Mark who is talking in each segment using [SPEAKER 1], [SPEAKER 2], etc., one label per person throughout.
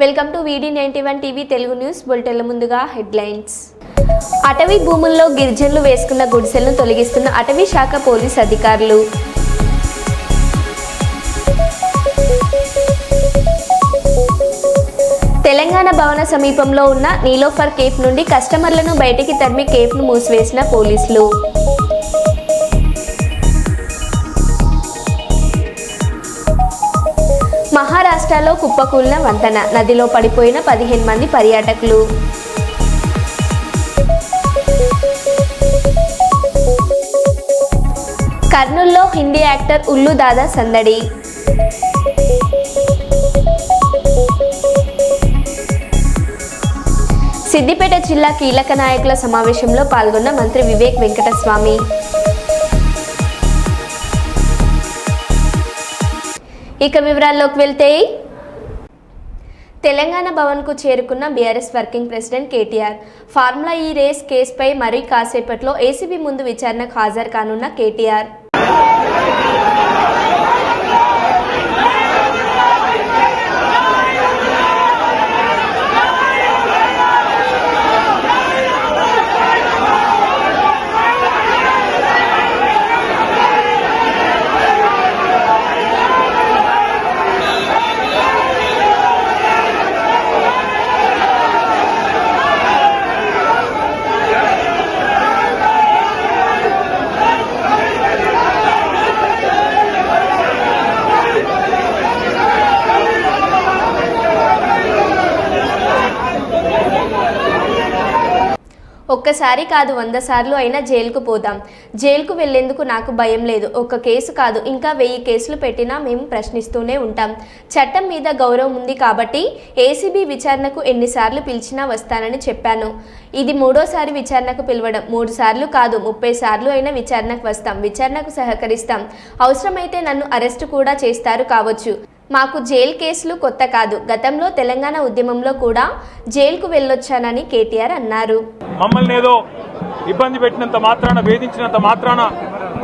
[SPEAKER 1] Welcome to వీడి ninety one TV Telugu news బులెటిన్ల ముందుగా headlines. అటవీ భూముల్లో గిరిజనులు వేసుకున్న గుడిసెలను తొలగిస్తున్న అటవీ శాఖ పోలీస్ అధికారులు. తెలంగాణ భవన సమీపంలో ఉన్న నీలోఫర్ కేఫ్ నుండి కస్టమర్లను బయటికి తరిమి కేఫ్ను మూసివేసిన పోలీసులు. మహారాష్ట్రలో కుప్పకూలిన వంతెన. నదిలో పడిపోయిన పదిహేను మంది పర్యాటకులు. కర్నూల్లో హిందీ యాక్టర్ ఉల్లు దాదా సందడి. సిద్దిపేట జిల్లా కీలక నాయకుల సమావేశంలో పాల్గొన్న మంత్రి వివేక్ వెంకటస్వామి. ఇక వివరాల్లోకి వెళ్తే తెలంగాణ భవన్కు చేరుకున్న BRS working president KTR. Formula E race కేసుపై మరీ కాసేపట్లో ఏసీబీ ముందు విచారణకు హాజరు కానున్న కేటీఆర్. ఒక్కసారి కాదు వంద సార్లు అయినా జైలుకు పోదాం. జైలుకు వెళ్ళేందుకు నాకు భయం లేదు. ఒక్క కేసు కాదు ఇంకా వెయ్యి కేసులు పెట్టినా మేము ప్రశ్నిస్తూనే ఉంటాం. చట్టం మీద గౌరవం ఉంది కాబట్టి ఏసీబీ విచారణకు ఎన్నిసార్లు పిలిచినా వస్తానని చెప్పాను. ఇది మూడోసారి విచారణకు పిలవడం. మూడు సార్లు కాదు ముప్పై సార్లు అయినా విచారణకు వస్తాం. విచారణకు సహకరిస్తాం. అవసరమైతే నన్ను అరెస్టు కూడా చేస్తారు కావచ్చు. మాకు జైలు కేసులు కొత్త కాదు. గతంలో తెలంగాణ ఉద్యమంలో కూడా జైలుకు వెళ్ళొచ్చానని కేటీఆర్ అన్నారు.
[SPEAKER 2] మమ్మల్ని ఏదో ఇబ్బంది పెట్టినంత మాత్రాన వేధించినంత మాత్రాన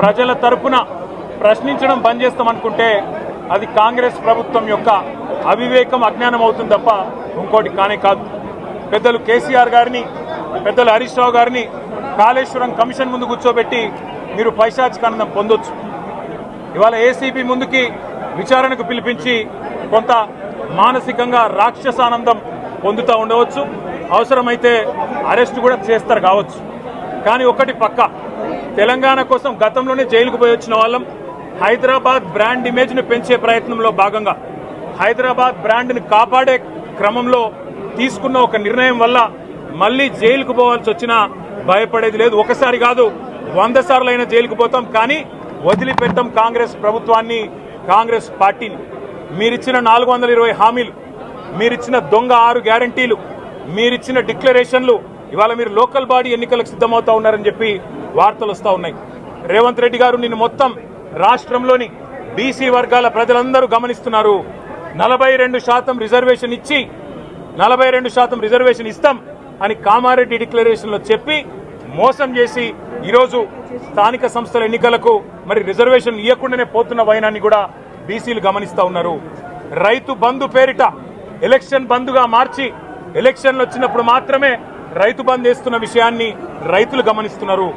[SPEAKER 2] ప్రజల తరపున ప్రశ్నించడం బంద్ చేస్తామనుకుంటే అది కాంగ్రెస్ ప్రభుత్వం యొక్క అవివేకం అజ్ఞానం అవుతుంది తప్ప ఇంకోటి కానే కాదు. పెద్దలు కేసీఆర్ గారిని పెద్దలు హరీష్ రావు గారిని కాళేశ్వరం కమిషన్ ముందు కూర్చోబెట్టి మీరు పైశాచికానందం పొందొచ్చు. ఇవాళ ఏసీబీ ముందుకి విచారణకు పిలిపించి కొంత మానసికంగా రాక్షసానందం పొందుతూ ఉండవచ్చు. అవసరమైతే అరెస్ట్ కూడా చేస్తారు కావచ్చు. కానీ ఒకటి పక్క తెలంగాణ కోసం గతంలోనే జైలుకు పోయి వచ్చిన వాళ్ళం హైదరాబాద్ బ్రాండ్ ఇమేజ్ను పెంచే ప్రయత్నంలో భాగంగా హైదరాబాద్ బ్రాండ్ని కాపాడే క్రమంలో తీసుకున్న ఒక నిర్ణయం వల్ల మళ్ళీ జైలుకు పోవాల్సి వచ్చినా భయపడేది లేదు. ఒకసారి కాదు వంద సార్లు అయినా జైలుకు పోతాం కానీ వదిలిపెట్టం కాంగ్రెస్ ప్రభుత్వాన్ని కాంగ్రెస్ పార్టీని. మీరిచ్చిన నాలుగు వందల ఇరవై హామీలు మీరిచ్చిన దొంగ ఆరు గ్యారంటీలు మీరిచ్చిన డిక్లరేషన్లు ఇవాళ మీరు లోకల్ బాడీ ఎన్నికలకు సిద్ధమవుతా ఉన్నారని చెప్పి వార్తలు వస్తూ ఉన్నాయి. రేవంత్ రెడ్డి గారు నిన్ను మొత్తం రాష్ట్రంలోని బీసీ వర్గాల ప్రజలందరూ గమనిస్తున్నారు. నలభై రెండు శాతం రిజర్వేషన్ ఇచ్చి నలభై రెండు శాతం రిజర్వేషన్ ఇస్తాం అని కామారెడ్డి డిక్లరేషన్లో చెప్పి మోసం చేసి ఈరోజు స్థానిక సంస్థల ఎన్నికలకు మరి రిజర్వేషన్ ఇవ్వకుండానే పోతున్న వైనాన్ని కూడా బీసీలు గమనిస్తూ ఉన్నారు. రైతు బంధు పేరిట ఎలక్షన్ బంధుగా మార్చి ఎలక్షన్లు వచ్చినప్పుడు మాత్రమే రైతు బంద్ వేస్తున్న విషయాన్ని రైతులు గమనిస్తున్నారు.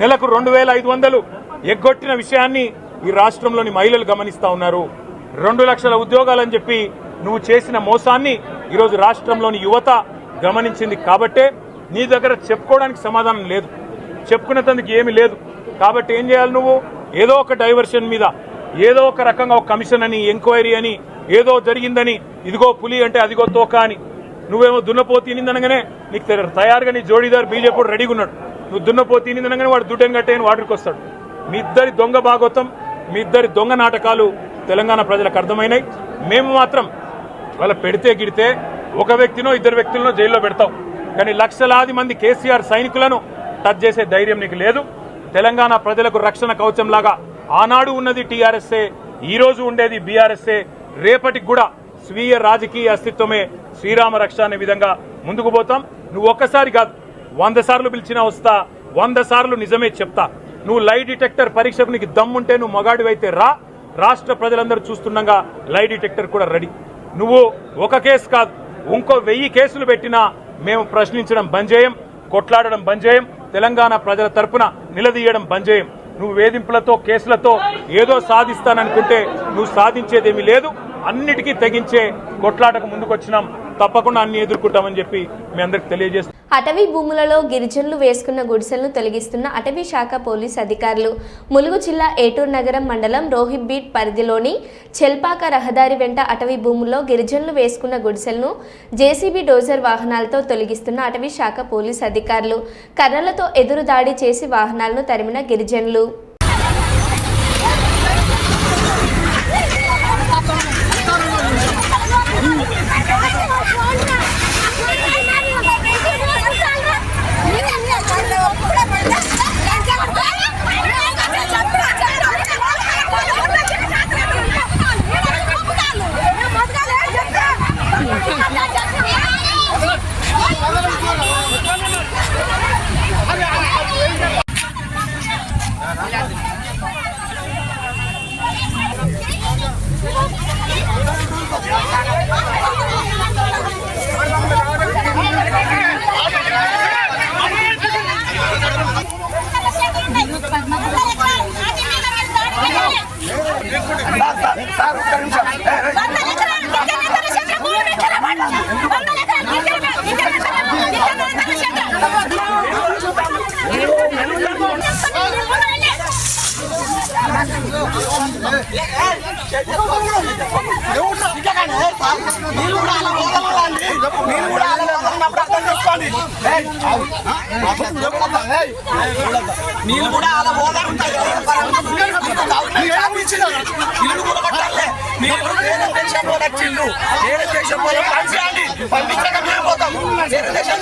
[SPEAKER 2] నెలకు రెండు వేల ఐదు వందలు ఎగ్గొట్టిన విషయాన్ని ఈ రాష్ట్రంలోని మహిళలు గమనిస్తూ ఉన్నారు. రెండు లక్షల ఉద్యోగాలని చెప్పి నువ్వు చేసిన మోసాన్ని ఈరోజు రాష్ట్రంలోని యువత గమనించింది కాబట్టే నీ దగ్గర చెప్పుకోవడానికి సమాధానం లేదు. చెప్పుకునేందుకు ఏమీ లేదు. కాబట్టి ఏం చేయాలి నువ్వు? ఏదో ఒక డైవర్షన్ మీద ఏదో ఒక రకంగా ఒక కమిషన్ అని ఎంక్వైరీ అని ఏదో జరిగిందని ఇదిగో పులి అంటే అదిగో తోక అని. నువ్వేమో దున్నపోతు తినిందనగానే నీకు తెర- తయారుగా నీ జోడీదారు బీజేపీ రెడీగా ఉన్నాడు నువ్వు దున్నపోతు తినిందనగానే వాడు దుడ్డని కట్టేయని వాడికి వస్తాడు. మీ ఇద్దరి దొంగ భాగోతం మీ ఇద్దరి దొంగ నాటకాలు తెలంగాణ ప్రజలకు అర్థమైనాయి. మేము మాత్రం వాళ్ళ పెడితే గిడితే ఒక వ్యక్తినో ఇద్దరు వ్యక్తులను జైల్లో పెడతాం. కానీ లక్షలాది మంది కేసీఆర్ సైనికులను టచ్ చేసే ధైర్యం నీకు లేదు. తెలంగాణ ప్రజలకు రక్షణ కవచంలాగా ఆనాడు ఉన్నది టీఆర్ఎస్ఏ ఈ రోజు ఉండేది బీఆర్ఎస్ఏ. రేపటికి కూడా స్వీయ రాజకీయ అస్తిత్వమే శ్రీరామ రక్ష అనే విధంగా ముందుకు పోతాం. నువ్వు ఒక్కసారి కాదు వంద సార్లు పిలిచినా వస్తా వంద సార్లు నిజమే చెప్తా. నువ్వు లై డిటెక్టర్ పరీక్షకు నీకు దమ్ముంటే నువ్వు మగాడివైతే రా. రాష్ట్ర ప్రజలందరూ చూస్తుండగా లై డిటెక్టర్ కూడా రెడీ నువ్వు ఒక కేసు కాదు ఇంకో వెయ్యి కేసులు పెట్టినా మేము ప్రశ్నించడం బంద్ చేయం కొట్లాడడం బంద్ చేయం తెలంగాణ ప్రజల తరపున నిలదీయడం బంద్ చేయం నువ్వు వేధింపులతో కేసులతో ఏదో సాధిస్తాననుకుంటే నువ్వు సాధించేదేమీ లేదు. అన్నిటికీ తెగించే కొట్లాటకు ముందుకొచ్చినాం. తప్పకుండా అన్ని ఎదుర్కొంటామని చెప్పి మీ అందరికి తెలియజేస్తాం
[SPEAKER 1] అటవీ భూములలో గిరిజనులు వేసుకున్న గుడిసెలను తొలగిస్తున్న అటవీ శాఖ పోలీస్ అధికారులు. ములుగు జిల్లా ఏటూరు నగరం మండలం రోహిబ్బీట్ పరిధిలోని చెల్పాక రహదారి వెంట అటవీ భూముల్లో గిరిజనులు వేసుకున్న గుడిసెలను జేసీబీ డోజర్ వాహనాలతో తొలగిస్తున్న అటవీ శాఖ పోలీస్ అధికారులు. కర్రలతో ఎదురు దాడి చేసి వాహనాలను తరిమిన గిరిజనులు. ¡Adiós!
[SPEAKER 3] నీళ్ళు కూడా అలా పోదాంటాయి నీళ్ళు కూడా కొట్టాలి. మీరు వేరే దేశం వాళ్ళు వచ్చిండు వేరే దేశం వాళ్ళు పంపించండి పంపించక మేము పోతాం. వేరే దేశం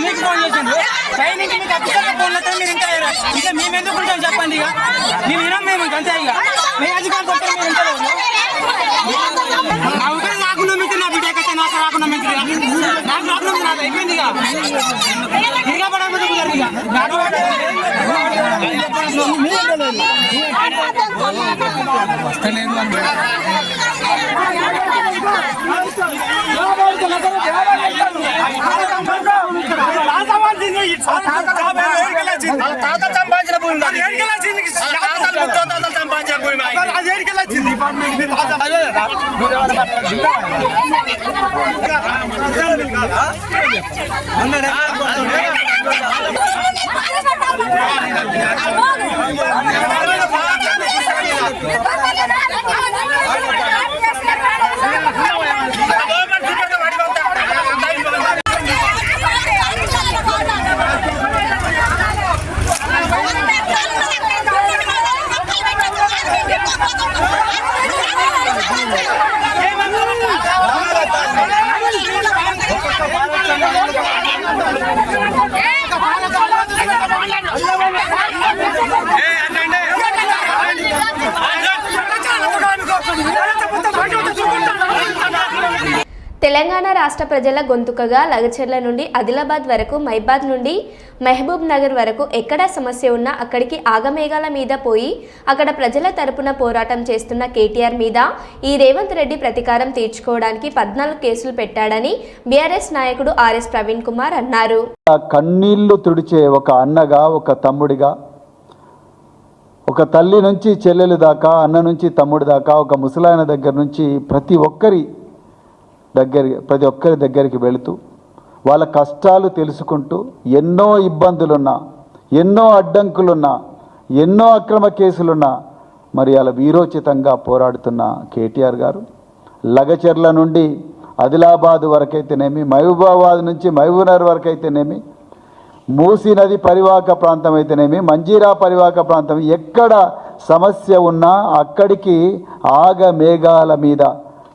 [SPEAKER 4] మీకు ఫోన్ చేసిండు పై నుంచి మీకు అఫీసర్గా ఫోన్ లేకపోతే మీరు ఇంకా లేరా? ఇక మేము ఎందుకు ఉంటాం చెప్పండి ఇక మేము వినాం మేము ఇంక అంతే ఇక మేము అధికారం కొట్టాం మేము ఇంటలేదు అవసరం రాకుండా మీకు నా బిడ్డ కట్టే నాకు రాకుండా మీకు నాకు రాకుండా మీకు నాకు అయిపోయింది ఇక ఇంకా పడకపోతే కుదరదు ఇక నాకు
[SPEAKER 3] తాత సంపాదించిన భూమి నాది. తాతలు ముత్తాతలు సంపాదించిన భూమి నాది.
[SPEAKER 1] తెలంగాణ రాష్ట్ర ప్రజల గొంతుకగా లగచర్ల నుండి ఆదిలాబాద్ వరకు మైబాద్ నుండి మహబూబ్ నగర్ వరకు ఎక్కడ సమస్య ఉన్నా అక్కడికి ఆగమేఘాల మీద పోయి అక్కడ ప్రజల తరపున పోరాటం చేస్తున్న కేటీఆర్ మీద ఈ రేవంత్ రెడ్డి ప్రతీకారం తీర్చుకోవడానికి పద్నాలుగు కేసులు పెట్టాడని బీఆర్ఎస్ నాయకుడు ఆర్ఎస్ ప్రవీణ్ కుమార్ అన్నారు.
[SPEAKER 5] కన్నీళ్ళు తుడిచే ఒక అన్నగా ఒక తమ్ముడిగా ఒక తల్లి నుంచి చెల్లెలు దాకా అన్న నుంచి తమ్ముడి దాకా ఒక ముసలాయన దగ్గర నుంచి ప్రతి ఒక్కరి దగ్గర ప్రతి ఒక్కరి దగ్గరికి వెళుతూ వాళ్ళ కష్టాలు తెలుసుకుంటూ ఎన్నో ఇబ్బందులున్నా ఎన్నో అడ్డంకులున్నా ఎన్నో అక్రమ కేసులున్నా మరి అలా వీరోచితంగా పోరాడుతున్న కేటీఆర్ గారు లగచెర్ల నుండి ఆదిలాబాద్ వరకైతేనేమి మహబూబాబాద్ నుంచి మహబూబ్నగర్ వరకైతేనేమి మూసీ నది పరివాహక ప్రాంతం అయితేనేమి మంజీరా పరివాహక ప్రాంతం ఎక్కడ సమస్య ఉన్నా అక్కడికి ఆగ మేఘాల మీద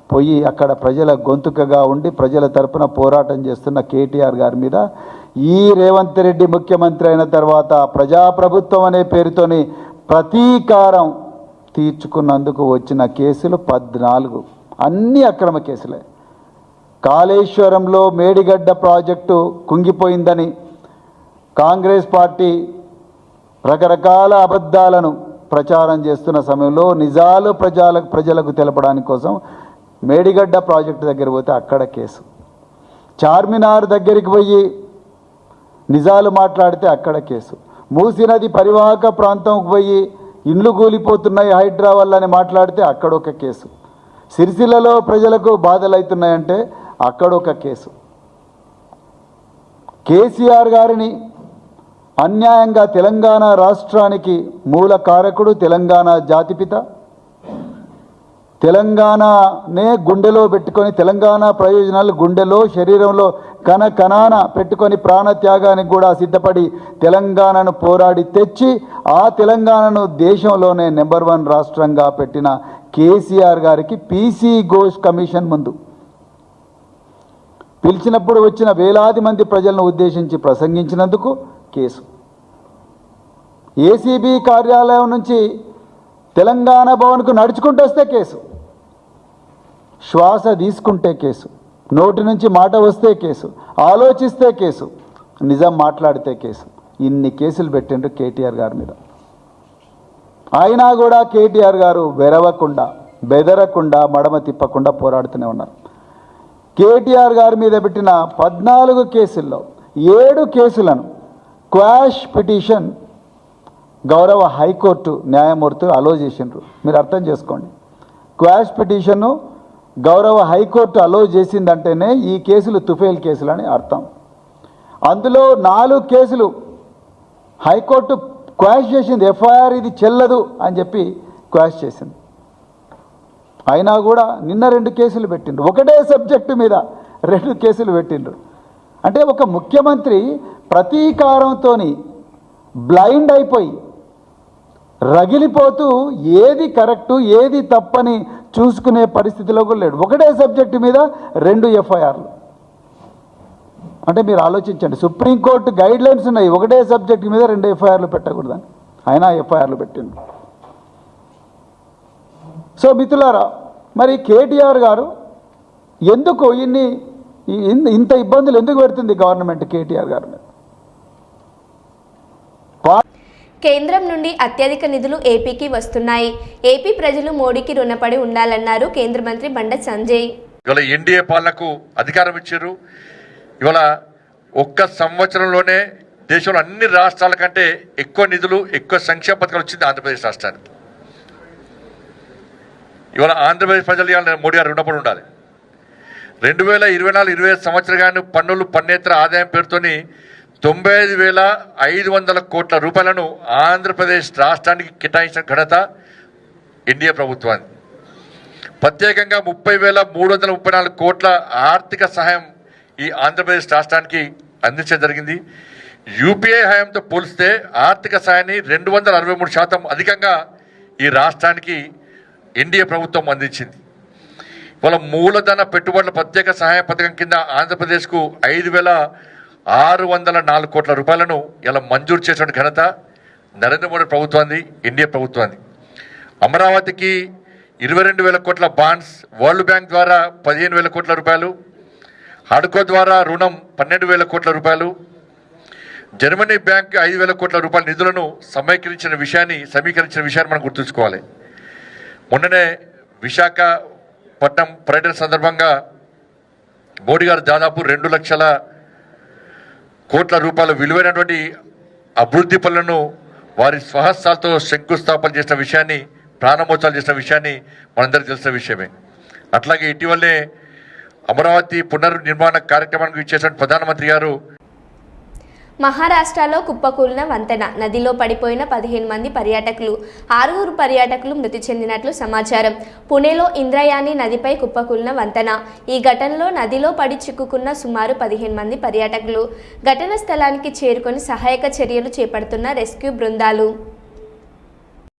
[SPEAKER 5] పోయి అక్కడ ప్రజల గొంతుకగా ఉండి ప్రజల తరపున పోరాటం చేస్తున్న కేటీఆర్ గారి మీద ఈ రేవంత్ రెడ్డి ముఖ్యమంత్రి అయిన తర్వాత ప్రజాప్రభుత్వం అనే పేరుతోని ప్రతీకారం తీర్చుకున్నందుకు వచ్చిన కేసులు పద్నాలుగు. అన్ని అక్రమ కేసులే. కాళేశ్వరంలో మేడిగడ్డ ప్రాజెక్టు కుంగిపోయిందని కాంగ్రెస్ పార్టీ రకరకాల అబద్ధాలను ప్రచారం చేస్తున్న సమయంలో నిజాలు ప్రజలకు ప్రజలకు తెలపడానికి కోసం మేడిగడ్డ ప్రాజెక్టు దగ్గర పోతే అక్కడ కేసు. చార్మినార్ దగ్గరికి పోయి నిజాలు మాట్లాడితే అక్కడ కేసు. మూసీ నది పరివాహక ప్రాంతంకు పోయి ఇండ్లు కూలిపోతున్నాయి హైడ్రా అని మాట్లాడితే అక్కడ ఒక కేసు. సిరిసిల్లలో ప్రజలకు బాధలు అవుతున్నాయంటే అక్కడ ఒక కేసు. కేసీఆర్ గారిని అన్యాయంగా తెలంగాణ రాష్ట్రానికి మూల కారకుడు తెలంగాణ జాతిపిత. తెలంగాణనే గుండెలో పెట్టుకొని తెలంగాణ ప్రయోజనాలు గుండెలో శరీరంలో కణ కణాన పెట్టుకొని ప్రాణత్యాగానికి కూడా సిద్ధపడి తెలంగాణను పోరాడి తెచ్చి ఆ తెలంగాణను దేశంలోనే నెంబర్ వన్ రాష్ట్రంగా పెట్టిన కేసీఆర్ గారికి పీసీ ఘోష్ కమిషన్ ముందు. పిలిచినప్పుడు వచ్చిన వేలాది మంది ప్రజలను ఉద్దేశించి ప్రసంగించినందుకు కేసు. ఏసీబీ కార్యాలయం నుంచి తెలంగాణ భవన్కు నడుచుకుంటూ వస్తే కేసు. శ్వాస తీసుకుంటే కేసు. నోటి నుంచి మాట వస్తే కేసు. ఆలోచిస్తే కేసు. నిజం మాట్లాడితే కేసు. ఇన్ని కేసులు పెట్టిండ్రు కేటీఆర్ గారి మీద. అయినా కూడా కేటీఆర్ గారు వెరవకుండా బెదరకుండా మడమ తిప్పకుండా పోరాడుతూనే ఉన్నారు. కేటీఆర్ గారి మీద పెట్టిన పద్నాలుగు కేసుల్లో ఏడు కేసులను క్వాష్ పిటిషన్ గౌరవ హైకోర్టు న్యాయమూర్తులు అలో చేసిండ్రు. మీరు అర్థం చేసుకోండి. క్వాష్ పిటిషన్ను గౌరవ హైకోర్టు అలో చేసిందంటేనే ఈ కేసులు తుఫేల్ కేసులు అని అర్థం. అందులో నాలుగు కేసులు హైకోర్టు క్వాష్ చేసింది ఎఫ్ఐఆర్ ఇది చెల్లదు అని చెప్పి క్వాష్ చేసింది. అయినా కూడా నిన్న రెండు కేసులు పెట్టిండ్రు. ఒకటే సబ్జెక్టు మీద రెండు కేసులు పెట్టిండ్రు. అంటే ఒక ముఖ్యమంత్రి ప్రతీకారంతో బ్లైండ్ అయిపోయి రగిలిపోతూ ఏది కరెక్టు ఏది తప్పని చూసుకునే పరిస్థితిలో కూడా లేడు. ఒకటే సబ్జెక్టు మీద రెండు ఎఫ్ఐఆర్లు. అంటే మీరు ఆలోచించండి సుప్రీంకోర్టు గైడ్ లైన్స్ ఉన్నాయి ఒకటే సబ్జెక్టు మీద రెండు ఎఫ్ఐఆర్లు పెట్టకూడదని. అయినా ఎఫ్ఐఆర్లు పెట్టిండు. సో మిత్రులారా మరి కేటీఆర్ గారు ఎందుకు ఇన్ని ఈ- ఇంత ఇబ్బందులు ఎందుకు పెడుతుంది గవర్నమెంట్ కేటీఆర్ గారు మీద
[SPEAKER 1] కేంద్రం నుండి అత్యధిక నిధులు ఏపీకి వస్తున్నాయి. ఏపీ ప్రజలు మోడీకి రుణపడి ఉండాలన్నారు కేంద్ర మంత్రి బండ సంజయ్.
[SPEAKER 6] ఇవాళ ఎన్డీఏ పాలనకు అధికారం ఇచ్చారు. ఇవాళ ఒక్క సంవత్సరంలోనే దేశంలో అన్ని రాష్ట్రాల కంటే ఎక్కువ నిధులు ఎక్కువ సంక్షేమ పథకాలు వచ్చింది ఆంధ్రప్రదేశ్ రాష్ట్రానికి. ఇవాళ ఆంధ్రప్రదేశ్ ప్రజలు ఇవాళ మోడీ గారు రుణపడి ఉండాలి. రెండు వేల ఇరవై నాలుగు ఇరవై ఐదు కానీ పన్నులు పన్నేతర ఆదాయం పేరుతోని తొంభై ఐదు వేల ఐదు వందల కోట్ల రూపాయలను ఆంధ్రప్రదేశ్ రాష్ట్రానికి కేటాయించిన ఘనత ఎన్డీఏ ప్రభుత్వాన్ని. ప్రత్యేకంగా ముప్పై వేల మూడు వందల ముప్పై నాలుగు కోట్ల ఆర్థిక సహాయం ఈ ఆంధ్రప్రదేశ్ రాష్ట్రానికి అందించడం జరిగింది. యూపీఐ హయాంతో పోలిస్తే ఆర్థిక సహాయాన్ని రెండు వందల అరవై మూడు శాతం అధికంగా ఈ రాష్ట్రానికి ఎన్డీఏ ప్రభుత్వం అందించింది. వాళ్ళ మూలధన పెట్టుబడుల ప్రత్యేక సహాయ పథకం కింద ఆంధ్రప్రదేశ్కు ఐదు వేల ఆరు వందల నాలుగు కోట్ల రూపాయలను ఇలా మంజూరు చేసిన ఘనత నరేంద్ర మోడీ ప్రభుత్వాన్ని ఇండియా ప్రభుత్వాన్ని అమరావతికి ఇరవై రెండు వేల కోట్ల బాండ్స్ వరల్డ్ బ్యాంక్ ద్వారా పదిహేను వేల కోట్ల రూపాయలు హడ్కో ద్వారా రుణం పన్నెండు వేల కోట్ల రూపాయలు జర్మనీ బ్యాంక్ ఐదు వేల కోట్ల రూపాయల నిధులను సమీకరించిన విషయాన్ని సమీకరించిన విషయాన్ని మనం గుర్తుంచుకోవాలి. మొన్ననే విశాఖపట్నం పర్యటన సందర్భంగా మోడీ గారు దాదాపు రెండు లక్షల కోట్ల రూపాయల విలువైనటువంటి అభివృద్ధి పనులను వారి స్వహస్తాలతో శంకుస్థాపన చేసిన విషయాన్ని ప్రాణమోత్సవాలు చేసిన విషయాన్ని మనందరికీ తెలిసిన విషయమే. అట్లాగే ఇటీవలే అమరావతి పునర్నిర్మాణ కార్యక్రమానికి ఇచ్చేసిన ప్రధానమంత్రి గారు
[SPEAKER 1] మహారాష్ట్రలో కుప్పకూలిన వంతెన నదిలో పడిపోయిన పదిహేను మంది పర్యాటకులు ఆరుగురు పర్యాటకులు మృతి చెందినట్లు సమాచారం పుణేలో ఇంద్రయాని నదిపై కుప్పకూలిన వంతెన ఈ ఘటనలో నదిలో పడి చిక్కుకున్న సుమారు పదిహేను మంది పర్యాటకులు ఘటన స్థలానికి చేరుకొని సహాయక చర్యలు చేపడుతున్న రెస్క్యూ బృందాలు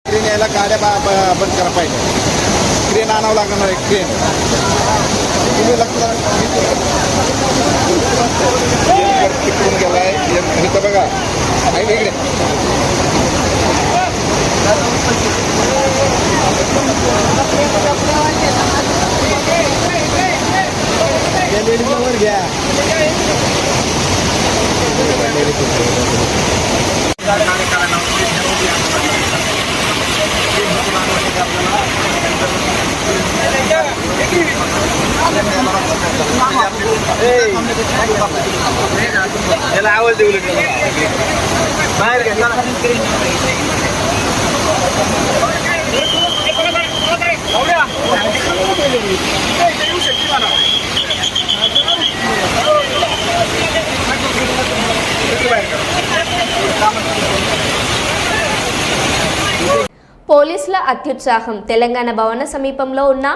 [SPEAKER 7] स्क्रीन यायला गाड्या बा- ब- बंद करा पाहिजे क्रेन आणावं लागणार आहे क्रेन लक्ष तिकडून गेलाय इथं बघा आहे इकडे वर घ्या يلا عاوز يقول لك ما يرجع انا هنسكرين Thank you.
[SPEAKER 1] పోలీసుల అత్యుత్సాహం. తెలంగాణ భవన సమీపంలో ఉన్న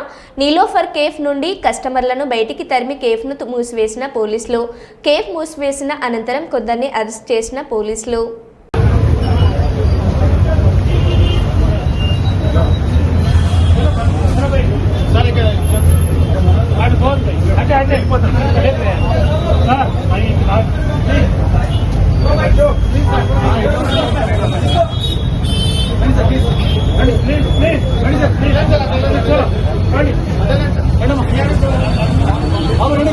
[SPEAKER 1] నీలోఫర్ కేఫ్ నుండి కస్టమర్లను బయటికి తరిమి కేఫ్ను మూసివేసిన పోలీసులు. కేఫ్ మూసివేసిన అనంతరం కొందరిని అరెస్ట్ చేసిన పోలీసులు.
[SPEAKER 2] రండి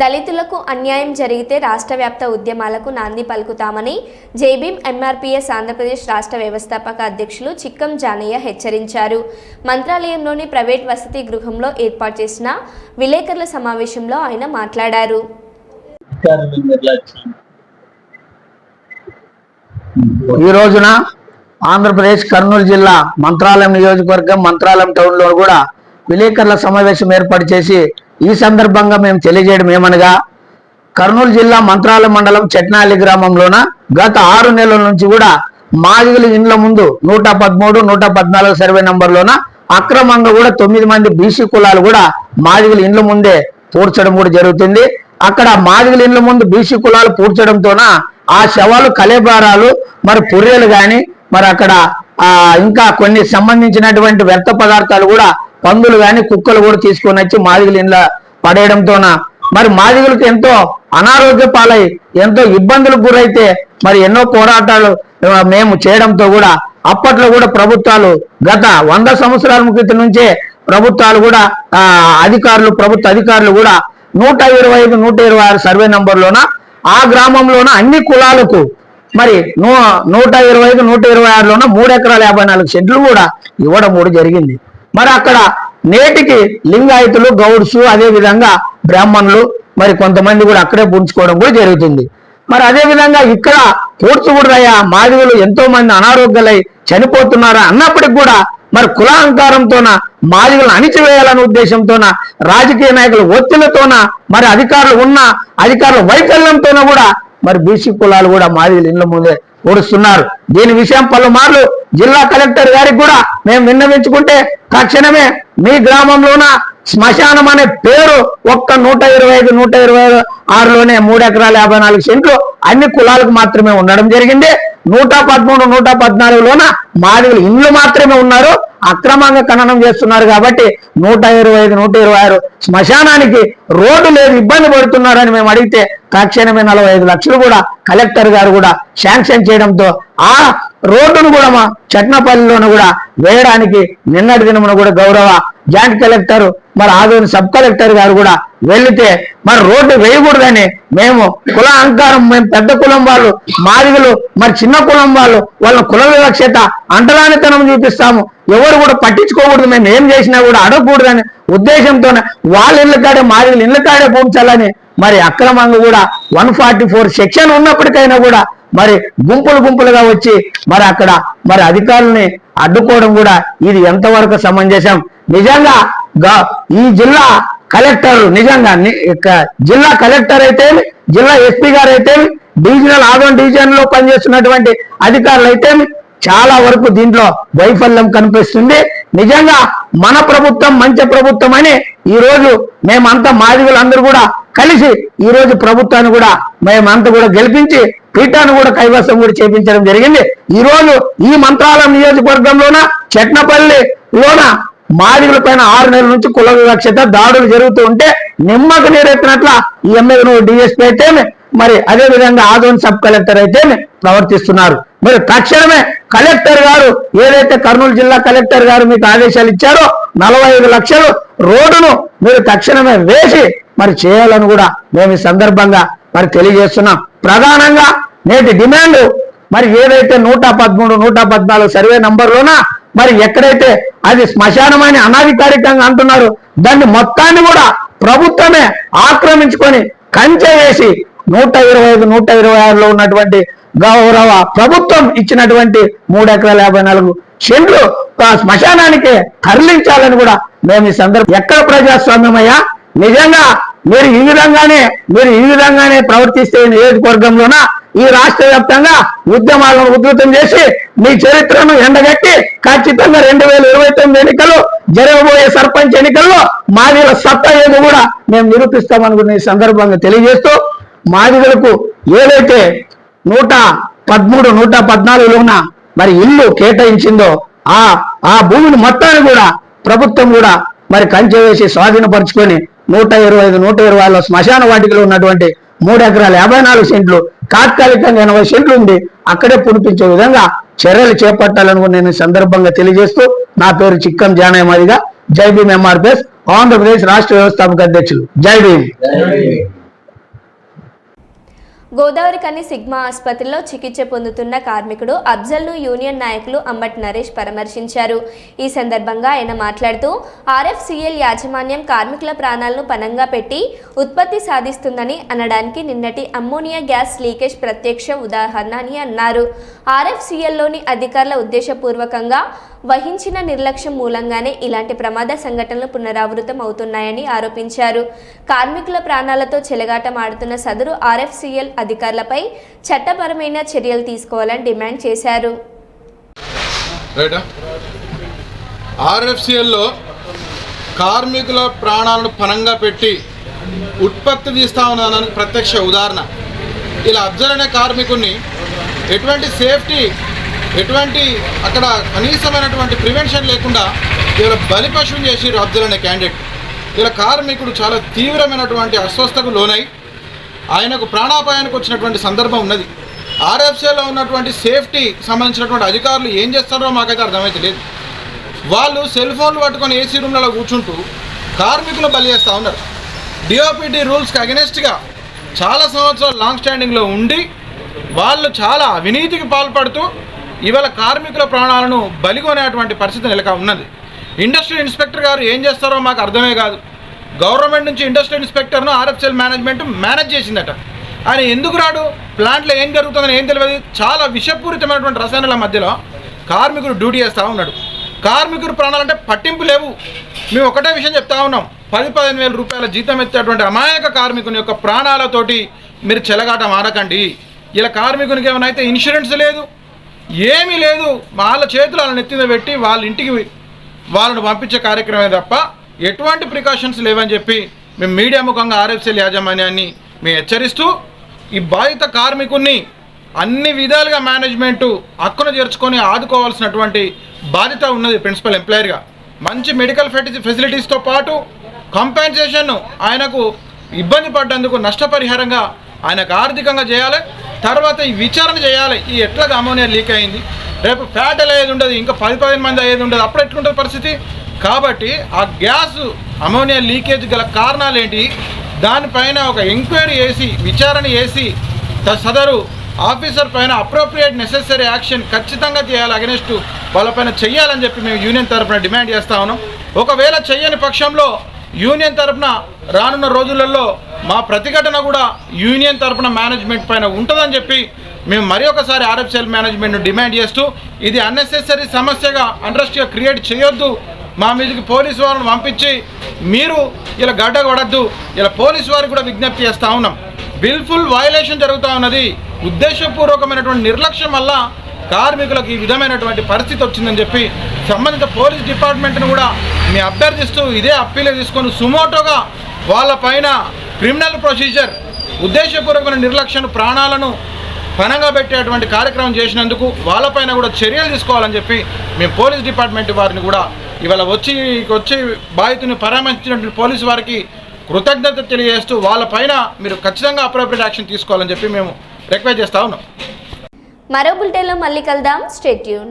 [SPEAKER 1] దళితులకు అన్యాయం జరిగితే రాష్ట్ర వ్యాప్త ఉద్యమాలకు నాంది పలుకుతామని జేబీఎం ఎంఆర్పీఎస్ ఆంధ్రప్రదేశ్ రాష్ట్ర వ్యవస్థాపక అధ్యక్షులు చిక్కం జానయ్య హెచ్చరించారు. మంత్రాలయంలోని ప్రైవేట్ వసతి గృహంలో ఏర్పాటు చేసిన విలేకరుల సమావేశంలో ఆయన మాట్లాడారు.
[SPEAKER 8] ఈ రోజున ఆంధ్రప్రదేశ్ కర్నూలు జిల్లా మంత్రాలయం నియోజకవర్గం మంత్రాలయం టౌన్లో కూడా విలేకరుల సమావేశం ఏర్పాటు చేసి ఈ సందర్భంగా మేము తెలియజేయడం ఏమనగా కర్నూలు జిల్లా మంత్రాల మండలం చెట్నాలి గ్రామంలోన గత ఆరు నెలల నుంచి కూడా మాదిగల ఇండ్ల ముందు నూట పదమూడు నూట పద్నాలుగు సర్వే నంబర్లోన అక్రమంగా కూడా తొమ్మిది మంది బీసీ కులాలు కూడా మాదిగల ఇండ్ల ముందే పూడ్చడం కూడా జరుగుతుంది. అక్కడ మాదిగల ఇండ్ల ముందు బీసీ కులాలు పూడ్చడంతోన ఆ శవాలు కలేబారాలు మరి పుర్రెలు కానీ మరి అక్కడ ఇంకా కొన్ని సంబంధించినటువంటి వ్యర్థ పదార్థాలు కూడా పందులు గాని కుక్కలు కూడా తీసుకొని వచ్చి మాదిగలు ఇంట్లో పడేయడంతోన? మరి మాదిగలకు ఎంతో అనారోగ్య పాలై ఎంతో ఇబ్బందులకు గురైతే మరి ఎన్నో పోరాటాలు మేము చేయడంతో కూడా అప్పట్లో కూడా ప్రభుత్వాలు గత వంద సంవత్సరాల క్రితం నుంచే ప్రభుత్వాలు కూడా ఆ అధికారులు ప్రభుత్వ అధికారులు కూడా నూట ఇరవై ఐదు నూట ఇరవై ఆరు సర్వే నంబర్లోన ఆ గ్రామంలోన అన్ని కులాలకు మరి నూ నూట ఇరవై ఐదు నూట ఇరవై ఆరులోన మూడు ఎకరాల యాభై నాలుగు షెడ్లు కూడా ఇవ్వడం కూడా జరిగింది. మరి అక్కడ నేటికి లింగాయతులు గౌడ్స్ అదేవిధంగా బ్రాహ్మణులు మరి కొంతమంది కూడా అక్కడే పుంజుకోవడం కూడా జరుగుతుంది. మరి అదే విధంగా ఇక్కడ పూడ్చుకుడదయ్యా మాదిగులు ఎంతో మంది అనారోగ్యాలై చనిపోతున్నారు అన్నప్పటికి కూడా మరి కులాహంకారంతోన మాదిగలను అణిచివేయాలనే ఉద్దేశంతోన రాజకీయ నాయకుల ఒత్తిళ్ళతోన మరి అధికారులు ఉన్న అధికారుల వైఫల్యంతోన కూడా మరి బీసీ కులాలు కూడా మాదిగలు ఇళ్ళ ముందే ఓడుస్తున్నారు. దీని విషయం పలుమార్లు జిల్లా కలెక్టర్ గారికి కూడా మేము విన్నవించుకుంటే తక్షణమే మీ గ్రామంలోన శ్మశానం అనే పేరు ఒక్క నూట ఇరవై ఐదు నూట ఇరవై ఆరులోనే మూడు ఎకరాల యాభై నాలుగు సెంట్లు అన్ని కులాలకు మాత్రమే ఉండడం జరిగింది. నూట పదమూడు నూట పద్నాలుగులోన మాదిగలు ఇండ్లు మాత్రమే ఉన్నారు. అక్రమంగా ఖననం చేస్తున్నారు కాబట్టి నూట ఇరవై ఐదు నూట ఇరవై ఆరు శ్మశానానికి రోడ్డు లేదు ఇబ్బంది పడుతున్నారని మేము అడిగితే తక్షణమే నలభై ఐదు లక్షలు కూడా కలెక్టర్ గారు కూడా శాంక్షన్ చేయడంతో ఆ రోడ్డును కూడా మా చట్నపల్లిలోను కూడా వేయడానికి నిన్నటి దినమున కూడా గౌరవ జాయింట్ కలెక్టర్ మరి ఆదోని సబ్ కలెక్టర్ గారు కూడా వెళ్తే మరి రోడ్డు వేయకూడదని మేము కుల అహంకారం మేము పెద్ద కులం వాళ్ళు మాదిగలు మరి చిన్న కులం వాళ్ళు వాళ్ళ కుల వివక్షత అంటరానితనం చూపిస్తాము. ఎవరు కూడా పట్టించుకోకూడదు మేము ఏం చేసినా కూడా అడగకూడదని ఉద్దేశంతోనే వాళ్ళ ఇళ్ళ కాడే మాదిగలు ఇళ్ళ కాడే పూడ్చాలని మరి అక్రమంగా కూడా వన్ ఫార్టీ ఫోర్ సెక్షన్ ఉన్నప్పటికైనా కూడా మరి గుంపులు గుంపులుగా వచ్చి మరి అక్కడ మరి అధికారుల్ని అడ్డుకోవడం కూడా ఇది ఎంతవరకు సమంజసం? నిజంగా ఈ జిల్లా కలెక్టర్ నిజంగా జిల్లా కలెక్టర్ అయితే జిల్లా ఎస్పీ గారు అయితే డివిజనల్ ఆదోన్ డివిజన్లో పనిచేస్తున్నటువంటి అధికారులు అయితే చాలా వరకు దీంట్లో వైఫల్యం కనిపిస్తుంది. నిజంగా మన ప్రభుత్వం మంచి ప్రభుత్వం అని ఈ రోజు మేమంతా మాదిగలందరూ కూడా కలిసి ఈ రోజు ప్రభుత్వాన్ని కూడా మేమంతా కూడా గెలిపించి పీఠాన్ని కూడా కైవసం కూడా చేపించడం జరిగింది. ఈ రోజు ఈ మంత్రాలయం నియోజకవర్గంలోన చెట్నపల్లిలోన మాదిగుల పైన ఆరు నెలల నుంచి కుల వివక్షత దాడులు జరుగుతూ ఉంటే నిమ్మకు నీరెత్తినట్ల ఈ ఎమ్మెల్యే డిఎస్పీ అయితే మరి అదే విధంగా ఆదోన్ సబ్ కలెక్టర్ అయితే ప్రవర్తిస్తున్నారు. మరి తక్షణమే కలెక్టర్ గారు ఏదైతే కర్నూలు జిల్లా కలెక్టర్ గారు మీకు ఆదేశాలు ఇచ్చారో నలభై ఐదు లక్షలు రోడ్డును మీరు తక్షణమే వేసి మరి చేయాలని కూడా మేము ఈ సందర్భంగా మరి తెలియజేస్తున్నాం. ప్రధానంగా నేటి డిమాండ్ మరి ఏదైతే నూట పదమూడు నూట పద్నాలుగు సర్వే నంబర్లోన మరి ఎక్కడైతే అది శ్మశానమని అనాధికారికంగా అంటున్నారు దాన్ని మొత్తాన్ని కూడా ప్రభుత్వమే ఆక్రమించుకొని కంచె వేసి నూట ఇరవై ఐదు నూట ఇరవై ఆరులో ఉన్నటువంటి గౌరవ ప్రభుత్వం ఇచ్చినటువంటి మూడు ఎకరాల యాభై నాలుగు చెండ్లు ఆ శ్మశానానికి తరలించాలని కూడా మేము ఈ సందర్భం ఎక్కడ ప్రజాస్వామ్యమయ్యా? నిజంగా మీరు ఈ విధంగానే మీరు ఈ విధంగానే ప్రవర్తిస్తే నియోజకవర్గంలోన ఈ రాష్ట్ర వ్యాప్తంగా ఉద్యమాలను ఉధృతం చేసి మీ చరిత్రను ఎండగట్టి ఖచ్చితంగా రెండు వేల ఇరవై తొమ్మిది ఎన్నికలు జరగబోయే సర్పంచ్ ఎన్నికల్లో మాదిల సత్తా ఏదో కూడా మేము నిరూపిస్తామని ఈ సందర్భంగా తెలియజేస్తూ మాదిగలకు ఏదైతే నూట పదమూడు నూట పద్నాలుగులోన మరి ఇల్లు కేటాయించిందో ఆ ఆ భూమిని మొత్తాన్ని కూడా ప్రభుత్వం కూడా మరి కంచె వేసి స్వాధీనపరుచుకొని నూట ఇరవై ఐదు నూట ఇరవై ఆరులో శ్మశాన వాటికలో ఉన్నటువంటి మూడు ఎకరాల యాభై నాలుగు సెంట్లు తాత్కాలికంగా ఎనభై సెంట్లు ఉంది అక్కడే పుడిపించే విధంగా చర్యలు చేపట్టాలని నేను సందర్భంగా తెలియజేస్తూ నా పేరు చిక్కం జానయ్య మాదిగా. జై భీమ్ ఎంఆర్పిఎస్ ఆంధ్రప్రదేశ్ రాష్ట్ర వ్యవస్థాపక అధ్యక్షులు. జై భీమ్.
[SPEAKER 1] గోదావరి కని సిగ్మా ఆసుపత్రిలో చికిత్స పొందుతున్న కార్మికుడు అబ్జల్ను యూనియన్ నాయకులు అంబటి నరేష్ పరామర్శించారు. ఈ సందర్భంగా ఆయన మాట్లాడుతూ ఆర్ఎఫ్సిఎల్ యాజమాన్యం కార్మికుల ప్రాణాలను పనంగా పెట్టి ఉత్పత్తి సాధిస్తుందని అనడానికి నిన్నటి అమ్మోనియా గ్యాస్ లీకేజ్ ప్రత్యక్ష ఉదాహరణ అని అన్నారు. ఆర్ఎఫ్సిఎల్లోని అధికారుల ఉద్దేశపూర్వకంగా వహించిన నిర్లక్ష్యం మూలంగానే ఇలాంటి ప్రమాద సంఘటనలు పునరావృతం అవుతున్నాయని ఆరోపించారు. కార్మికుల ప్రాణాలతో చెలగాటమాడుతున్న సదరు ఆర్ఎఫ్సిఎల్ అధికారులపై చట్టపరమైన చర్యలు తీసుకోవాలని డిమాండ్ చేశారు.
[SPEAKER 9] ఆర్ఎఫ్సిఎల్లో కార్మికుల ప్రాణాలను పనంగా పెట్టి ఉత్పత్తి తీస్తా ఉన్నదానికి ప్రత్యక్ష ఉదాహరణ. ఇలా అబ్జర్ అనే కార్మికుడిని ఎటువంటి సేఫ్టీ ఎటువంటి అక్కడ కనీసమైనటువంటి ప్రివెన్షన్ లేకుండా ఇలా బలిపశువుని చేసి అబ్జర్ అనే క్యాండిడేట్. ఇలా కార్మికుడు చాలా తీవ్రమైనటువంటి అస్వస్థకు లోనై ఆయనకు ప్రాణాపాయానికి వచ్చినటువంటి సందర్భం ఉన్నది. ఆర్ఎఫ్సీలో ఉన్నటువంటి సేఫ్టీ సంబంధించినటువంటి అధికారులు ఏం చేస్తారో మాకైతే అర్థమైతే లేదు. వాళ్ళు సెల్ ఫోన్లు పట్టుకొని ఏసీ రూమ్లలో కూర్చుంటూ కార్మికులు బలి చేస్తూ ఉన్నారు. డిఓపిటీ రూల్స్కి అగెనెస్ట్గా చాలా సంవత్సరాలు లాంగ్ స్టాండింగ్లో ఉండి వాళ్ళు చాలా అవినీతికి పాల్పడుతూ ఇవాళ కార్మికుల ప్రాణాలను బలిగొనేటువంటి పరిస్థితి నెలక ఉన్నది. ఇండస్ట్రీ ఇన్స్పెక్టర్ గారు ఏం చేస్తారో మాకు అర్థమే కాదు. గవర్నమెంట్ నుంచి ఇండస్ట్రియల్ ఇన్స్పెక్టర్ను ఆర్ఎఫ్సిఎల్ మేనేజ్మెంట్ మేనేజ్ చేసిందట. ఆయన ఎందుకు రాడు? ప్లాంట్లో ఏం జరుగుతుందని ఏం తెలియదు. చాలా విషపూరితమైనటువంటి రసాయనాల మధ్యలో కార్మికుడు డ్యూటీ చేస్తూ ఉన్నాడు. కార్మికుడు ప్రాణాలంటే పట్టింపు లేవు. మేము ఒకటే విషయం చెప్తా ఉన్నాం. పది పదిహేను వేల రూపాయల జీతం ఎత్తేటువంటి అమాయక కార్మికుని యొక్క ప్రాణాలతోటి మీరు చెలగాటం ఆడకండి. ఇలా కార్మికునికి ఏమైనా అయితే ఇన్సూరెన్స్ లేదు ఏమీ లేదు. వాళ్ళ చేతులు వాళ్ళని ఎత్తిన పెట్టి వాళ్ళ ఇంటికి వాళ్ళను పంపించే కార్యక్రమే తప్ప ఎటువంటి ప్రికాషన్స్ లేవని చెప్పి మేము మీడియా ముఖంగా ఆర్ఎఫ్సీఎల్ యాజమాన్యాన్ని మేము హెచ్చరిస్తూ ఈ బాధిత కార్మికుణ్ణి అన్ని విధాలుగా మేనేజ్మెంటు హక్కును చేర్చుకొని ఆదుకోవాల్సినటువంటి బాధ్యత ఉన్నది ప్రిన్సిపల్ ఎంప్లాయర్గా మంచి మెడికల్ ఫెటి ఫెసిలిటీస్తో పాటు కంపెన్సేషన్ ఆయనకు ఇబ్బంది పడ్డందుకు నష్టపరిహారంగా ఆయనకు ఆర్థికంగా చేయాలి. తర్వాత ఈ విచారణ చేయాలి. ఈ ఎట్లా అమోనియా లీక్ అయింది? రేపు ఫ్యాట్ అయ్యేది ఉండదు? ఇంకా పది పదిహేను మంది అయ్యేది ఉండదు. అప్పుడు ఎట్లుంటుంది పరిస్థితి? కాబట్టి ఆ గ్యాస్ అమోనియా లీకేజ్ గల కారణాలు ఏంటి దానిపైన ఒక ఎంక్వైరీ చేసి విచారణ చేసి సదరు ఆఫీసర్ పైన అప్రోప్రియేట్ నెసెసరీ యాక్షన్ ఖచ్చితంగా చేయాలి అగెనెస్ట్ వాళ్ళపైన చెయ్యాలని చెప్పి మేము యూనియన్ తరపున డిమాండ్ చేస్తా ఉన్నాం. ఒకవేళ చెయ్యని పక్షంలో యూనియన్ తరపున రానున్న రోజులలో మా ప్రతిఘటన కూడా యూనియన్ తరపున మేనేజ్మెంట్ పైన ఉంటుందని చెప్పి మేము మరి ఒకసారి ఆర్ఎఫ్సిఎల్ మేనేజ్మెంట్ను డిమాండ్ చేస్తూ ఇది అన్నెసెసరీ సమస్యగా అంట్రస్ట్గా క్రియేట్ చేయొద్దు మా మీదకి పోలీసు వారిని పంపించి మీరు ఇలా గడ్డ కొడద్దు ఇలా పోలీసు వారికి కూడా విజ్ఞప్తి చేస్తూ ఉన్నాం. బిల్ఫుల్ వయలేషన్ జరుగుతూ ఉన్నది. ఉద్దేశపూర్వకమైనటువంటి నిర్లక్ష్యం వల్ల కార్మికులకు ఈ విధమైనటువంటి పరిస్థితి వచ్చిందని చెప్పి సంబంధిత పోలీస్ డిపార్ట్మెంట్ను కూడా మీ అభ్యర్థిస్తూ ఇదే అప్పీలు తీసుకొని సుమోటోగా వాళ్ళపైన క్రిమినల్ ప్రొసీజర్ ఉద్దేశపూర్వకమైన నిర్లక్ష్యం ప్రాణాలను పనంగా పెట్టేటువంటి కార్యక్రమం చేసినందుకు వాళ్ళపైన కూడా చర్యలు తీసుకోవాలని చెప్పి మేము పోలీస్ డిపార్ట్మెంట్ వారిని కూడా ఇవాళ వచ్చి వచ్చి బాధితుని పరామర్శించినటువంటి పోలీసు వారికి కృతజ్ఞత తెలియజేస్తూ వాళ్ళపైన మీరు ఖచ్చితంగా అప్రోప్రియట్ యాక్షన్ తీసుకోవాలని చెప్పి మేము రిక్వెస్ట్ చేస్తా ఉన్నాం.
[SPEAKER 1] మరో బులెటిన్లో మళ్ళీ కలుద్దాం. స్టేట్యూన్